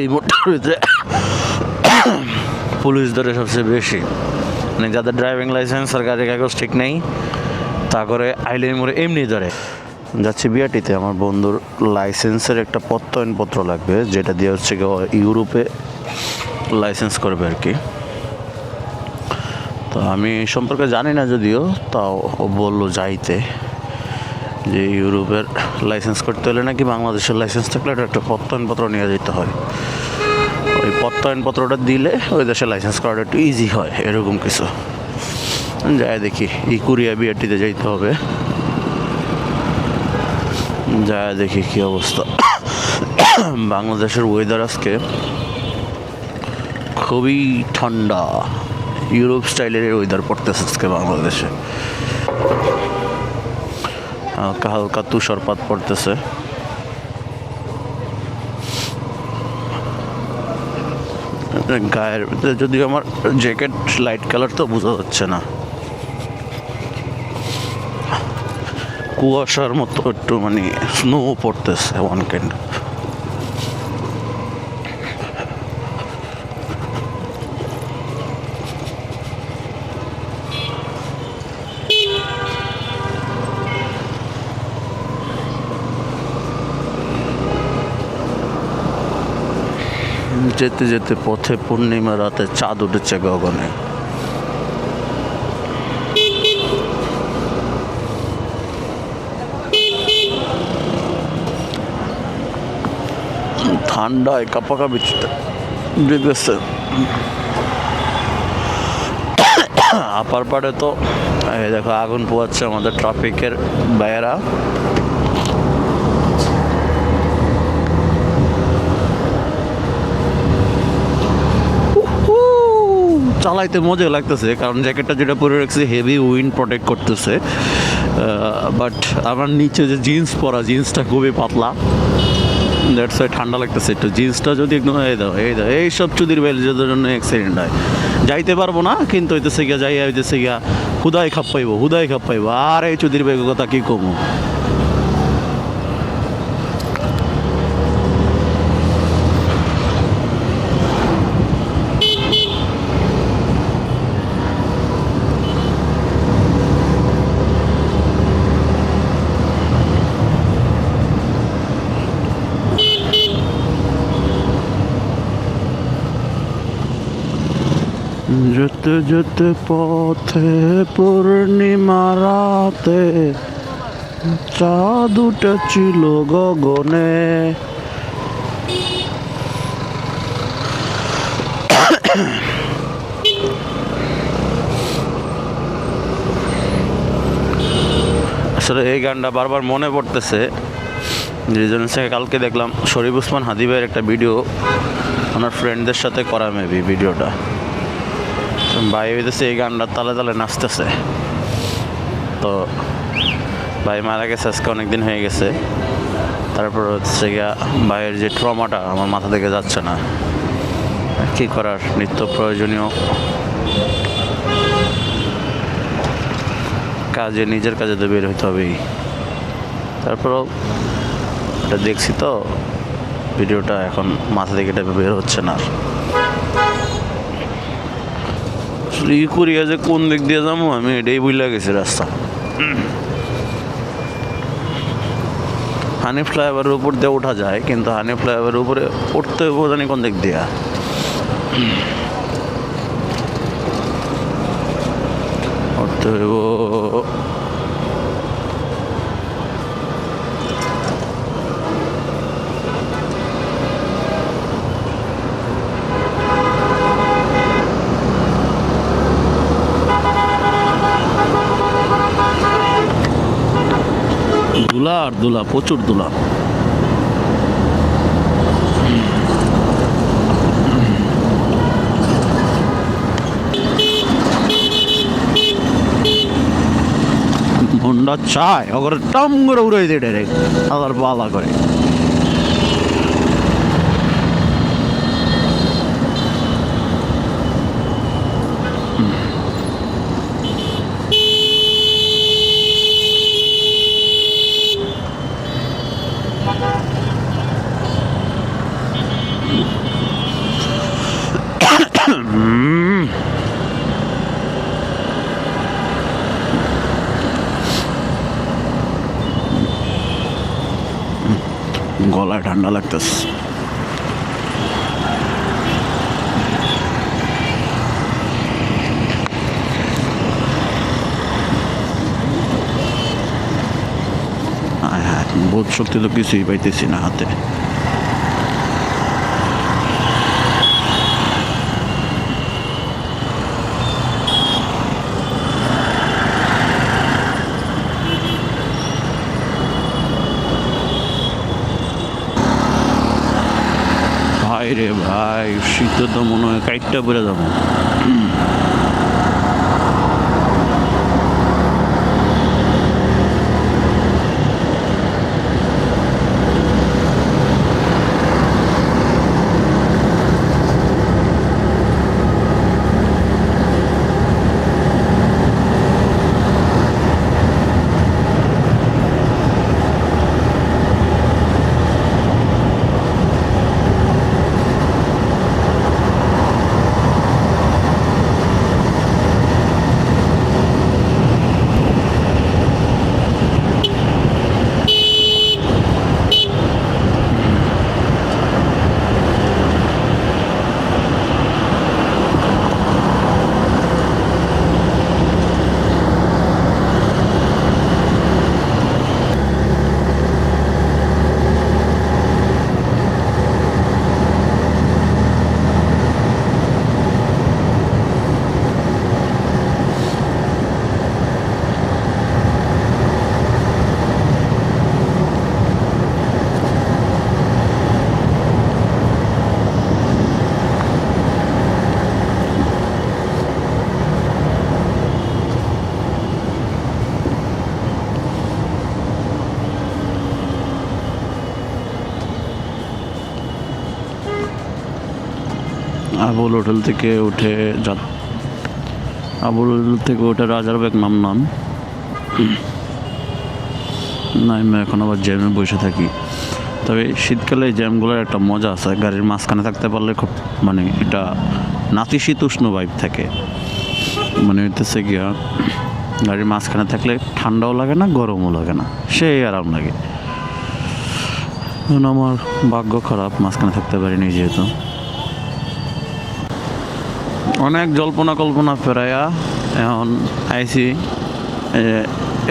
এই মোটর ভিতরে। পুলিশ ধরে সবচেয়ে বেশি। মানে যাদের ড্রাইভিং লাইসেন্স আর গাড়ি কাগজ ঠিক নেই, তা করে আইলের মোড়ে এমনি ধরে। যাচ্ছি বিআরটিতে। আমার বন্ধুর লাইসেন্সের একটা প্রত্যয়নপত্র লাগবে, যেটা দিয়ে হচ্ছে ইউরোপে লাইসেন্স করবে আর কি। তো আমি সম্পর্কে জানি না যদিও, তাও বলল যাইতে। যে ইউরোপের লাইসেন্স করতে হলে নাকি বাংলাদেশের লাইসেন্স থাকলে এটা একটা প্রত্যয়নপত্র নিয়ে যেতে হয়। ওই প্রত্যয়নপত্রটা দিলে ওই দেশে লাইসেন্স করাটা একটু ইজি হয়, এরকম কিছু। যাই দেখি ই কুরিয়া বিআরটিতে যাইতে হবে। যা দেখি কি অবস্থা। বাংলাদেশের ওয়েদার আজকে খুবই ঠান্ডা। ইউরোপ স্টাইলের ওয়েদার পড়তেছে আজকে বাংলাদেশে। হালকা হালকা তুষারপাত পড়তেছে। গায়ের যদি আমার জ্যাকেট লাইট কালার তো বোঝা যাচ্ছে না। কুয়াশার মতো একটু মানে স্নো পড়তেছে ওয়ান কাইন্ড যেতে যেতে পথে পূর্ণিমা রাতে চাঁদ উঠেছে গগনে। ঠান্ডায় কাপাকাপি দিতেছে আপার পাড়ে তো দেখো আগুন পোয়াচ্ছে আমাদের ট্রাফিকের ভাইয়েরা চালাইতে মজা লাগতেছে, কারণ জ্যাকেটটা যেটা পরে রাখছি হেভি উইন্ড প্রোটেক্ট করতেছে। বাট আমার নিচে যে জিন্স পরা জিন্সটা খুবই পাতলা। দ্যাটস ওয়াই ঠান্ডা লাগতেছে একটু। জিন্সটা যদি একদম, এই দাও এই দাও, এই সব চুদির বেলের জন্য অ্যাক্সিডেন্ট হয়। যাইতে পারব না, কিন্তু হইতেছে গিয়া যাই হইতেছে গিয়া হুদাই খাপ পাইবো হুদাই খাপ পাইবো। আর এই চুদির বেগের কথা কি কমু? যেতে যেতে পথে পূর্ণিমা রাতে, চাঁদ উঠেছিল গগনে। আসলে এই গানটা বারবার মনে পড়তেছে রিজন থেকে কালকে দেখলাম শরীফ উসমান হাদিবের একটা ভিডিও, ওনার ফ্রেন্ডদের সাথে করা মেবি ভিডিওটা। ভাই হইতেছে এই গানটার তালে তালে নাচতেছে। তো ভাই মারা গেছে, আজকে অনেক দিন হয়ে গেছে। তারপর হচ্ছে গিয়া ভাইয়ের যে ট্রমাটা আমার মাথা থেকে যাচ্ছে না। কী করার, নিত্য প্রয়োজনীয় কাজে, নিজের কাজে তো বের হইতে হবেই। তারপরও এটা দেখছি তো, ভিডিওটা এখন মাথা থেকে এটা বের হচ্ছে না আর ই করিয়া যে কোন দিক দিয়ে যাব আমি এটাই বুঝলা গেছি রাস্তা। হানি ফ্লাইওভারের উপর দিয়ে ওঠা যায় কিন্তু হানি ফ্লাইওভারের উপরে উঠতে হবে জানি কোন দিক দিয়া। উঠতে হইব দুলা আর দুলা, প্রচুর দুলা। ভন্ডা চায়, ওগরে টম করে উড়াই দিয়ে ডাইরেক্ট আবার বালা করে। গলায় ঠান্ডা লাগতেছে। বোধ শক্তি তো কিছুই পাইতেছি না হাতে। ভাই শীতে তো মনে হয় কাইটটা বেড়ে যাব। আবুল হোটেল থেকে উঠে যা আবুল হোটেল থেকে ওঠে উঠে রাজারবাগ নামলাম না, আমি এখন আবার জ্যামে বসে থাকি। তবে শীতকালে জ্যামগুলোর একটা মজা আছে। গাড়ির মাঝখানে থাকতে পারলে খুব মানে এটা নাতিশীতোষ্ণ ভাইব থাকে। মানে হইতেছে গিয়া, গাড়ির মাঝখানে থাকলে ঠান্ডাও লাগে না, গরমও লাগে না। সেই আরাম লাগে। আমার ভাগ্য খারাপ, মাঝখানে থাকতে পারিনি যেহেতু। অনেক জল্পনা কল্পনা ফেরাইয়া এখন আইসি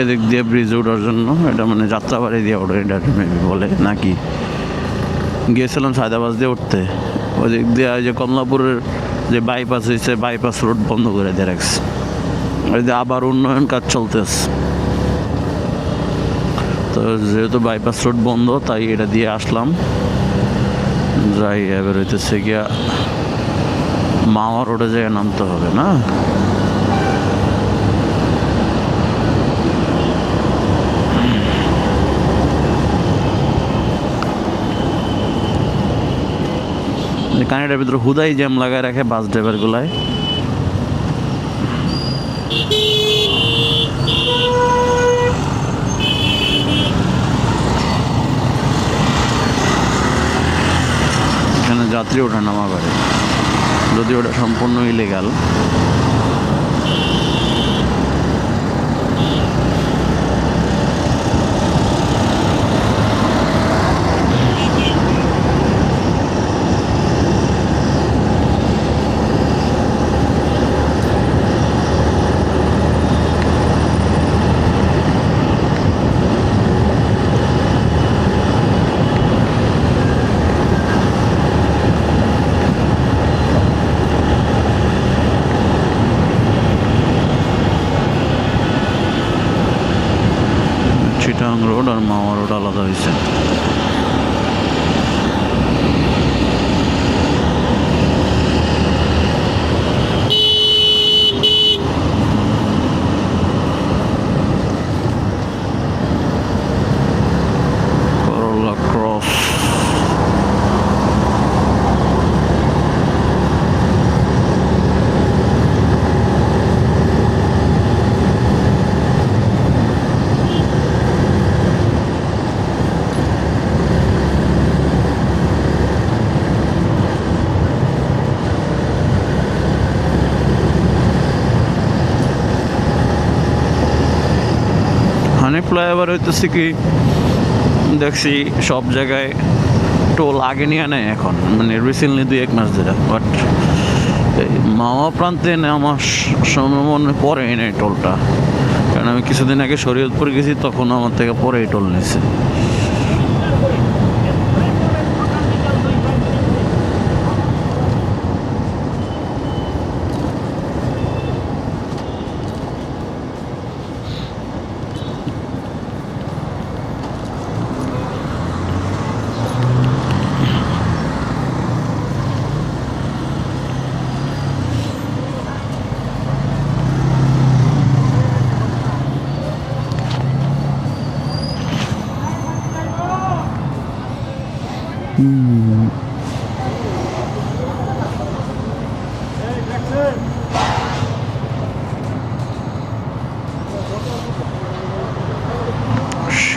এদিক দিয়ে ব্রিজে ওঠার জন্য। এটা মানে যাত্রাবাড়ি দিয়ে ওঠে এটা মেবি বলে নাকি। গিয়েছিলাম সায়দাবাস দিয়ে উঠতে। ওই দিক দিয়ে যে কমলাপুরের যে বাইপাস হয়েছে বাইপাস রোড বন্ধ করে দিয়ে রাখছে। ওই যে আবার উন্নয়ন কাজ চলতেছে। তো যেহেতু বাইপাস রোড বন্ধ, তাই এটা দিয়ে আসলাম। যাই, এবার হইতেছে গিয়া মাওয়া রোডে যেয়ে নামতে হবে, না? কানেটার ভিতরে হুদাই জ্যাম লাগায় রাখে বাস ড্রাইভার গুলায় এখানে যাত্রী ওঠা নামা করে যদি ওটা সম্পূর্ণ ইলিগাল চিটাং রোড আর মাওয়া রোড আলাদা হয়েছে। ফ্লাইওভার হইতেছে কি? দেখছি সব জায়গায় টোল আগে নিয়ে নেয় এখন মানে রিসেন্টলি দুই এক মাস ধরে। বাট এই মামা প্রান্তে আমার সময় মনে এনে টোলটা। কারণ আমি কিছুদিন আগে শরীয়তপুর গেছি তখন আমার থেকে পরে টোল নিয়েছে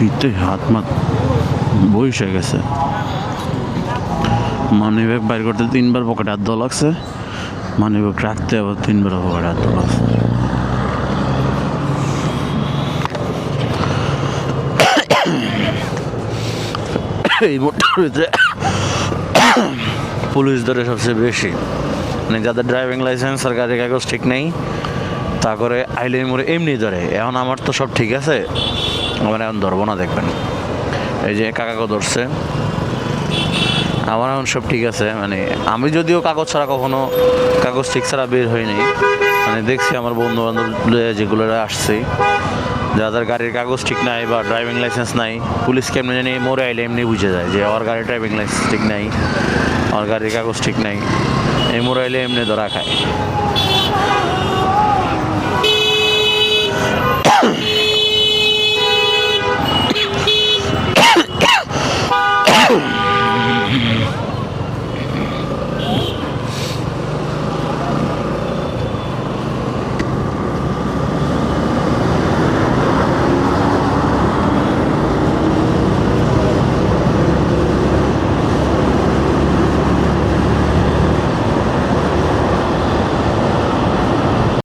শীতে হাত মাত বইসে গেছে। মানি ব্যাগ বাইর করতে তিনবার পকেটে হাত দেওয়া লাগছে। মানি ব্যাগ রাখতে আবার তিনবার পকেটে হাত দেওয়া লাগছে। এই মোটর ভিতরে পুলিশ ধরে সবচেয়ে বেশি। মানে যাদের ড্রাইভিং লাইসেন্স আর গাড়ির কাগজ ঠিক নেই, তা করে আইলে মোড়ে এমনি ধরে। এখন আমার তো সব ঠিক আছে। আমার এখন ধরবো না, দেখবেন। এই যে কাকাকে ধরছে। আমার এখন সব ঠিক আছে মানে আমি যদিও কাগজ ছাড়া কখনো, কাগজ ঠিক ছাড়া বের হয়নি মানে দেখছি আমার বন্ধু বান্ধব যেগুলো আসছে, যাদের গাড়ির কাগজ ঠিক নাই বা ড্রাইভিং লাইসেন্স নাই, পুলিশ কেমনি জানি মোড়ে আইলে এমনি বুঝে যায় যে আমার গাড়ির ড্রাইভিং লাইসেন্স ঠিক নাই আমার গাড়ির কাগজ ঠিক নাই, এই মোড়ে আইলে এমনি ধরা খায়।